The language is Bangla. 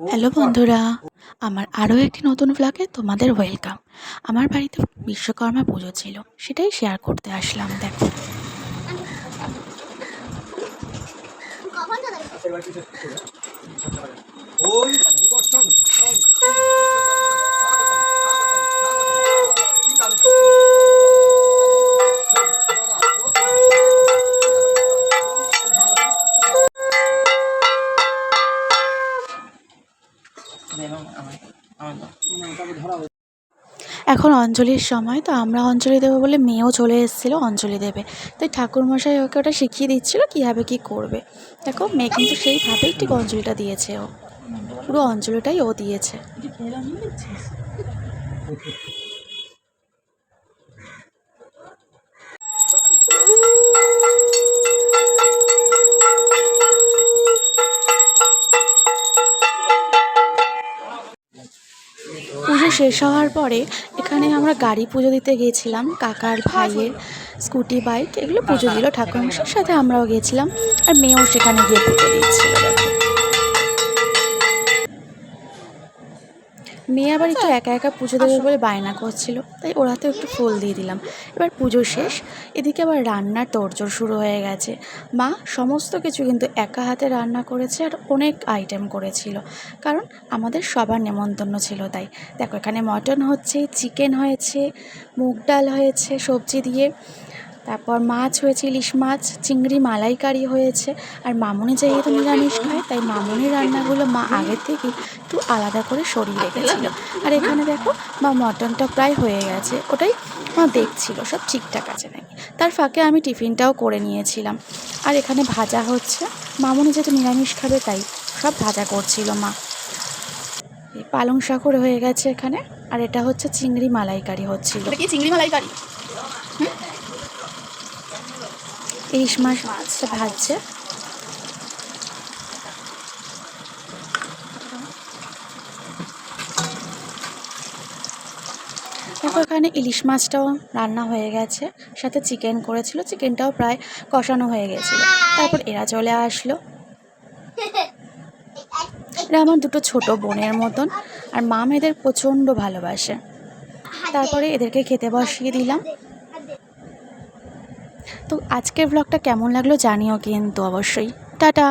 হ্যালো বন্ধুরা আমার আরও একটি নতুন ব্লগে তোমাদের ওয়েলকাম আমার বাড়িতে বিশ্বকর্মা পুজো ছিল সেটাই শেয়ার করতে আসলাম দেখো। ওই এখন অঞ্জলির সময় তো আমরা অঞ্জলি দেবো বলে মেয়েও চলে এসেছিল অঞ্জলি দেবে। তাই ঠাকুরমশাই ওকে ওটা শিখিয়ে দিচ্ছিল কীভাবে কী করবে। দেখো মেয়ে কিন্তু সেইভাবেই ঠিক অঞ্জলিটা দিয়েছে ও। পুরো অঞ্জলিটাই ও দিয়েছে। শেষ হওয়ার পরে এখানে আমরা গাড়ি পুজো দিতে গিয়েছিলাম কাকার ভাইয়ের স্কুটি বাইক এগুলো পুজো দিল ঠাকুর সাথে আমরাও গিয়েছিলাম। আর মেয়েও সেখানে গিয়ে পুজো দিচ্ছিল মেয়ে আবার একটু একা একা পুজো দেবে বলে বায়না করছিল তাই ওরাতেও একটু ফুল দিয়ে দিলাম। এবার পুজো শেষ এদিকে আবার রান্নার তোড়জোড় শুরু হয়ে গেছে। মা সমস্ত কিছু কিন্তু একা হাতে রান্না করেছে আর অনেক আইটেম করেছিল কারণ আমাদের সবার নেমন্তন্ন ছিল তাই। দেখো এখানে মটন হচ্ছে চিকেন হয়েছে মুগ ডাল হয়েছে সবজি দিয়ে। তারপর মাছ হয়েছে ইলিশ মাছ, চিংড়ি মালাইকারি হয়েছে, আর মামুনি যেহেতু নিরামিষ খায়, তাই মামুনির রান্নাগুলো মা আগের থেকেই একটু আলাদা করে সরিয়ে রেখেছিল। আর এখানে দেখো, মা মটনটা প্রায় হয়ে গেছে, ওটাই মা দেখছিল, সব ঠিকঠাক আছে নাকি? তার ফাঁকে আমি টিফিনটাও করে নিয়েছিলাম। আর এখানে ভাজা হচ্ছে, মামুনি যেহেতু নিরামিষ খাবে, তাই সব ভাজা করছিল মা। পালং শাকর হয়ে গেছে এখানে, আর এটা হচ্ছে চিংড়ি মালাইকারি হচ্ছিল। চিংড়ি মালাইকারি? ইলিশ মাছ মাছটা ভাজছে। দেখো এখানে ইলিশ মাছটাও রান্না হয়ে গেছে, সাথে চিকেন করেছিল, চিকেনটাও প্রায় কষানো হয়ে গেছিল। তারপর এরা চলে আসলো। এরা আমার দুটো ছোট বোনের মতন, আর মা মেয়েদের প্রচণ্ড ভালোবাসে। তারপরে এদেরকে খেতে বসিয়ে দিলাম। তো আজকের ব্লগটা কেমন লাগল জানিও কিন্তু অবশ্যই। টাটা!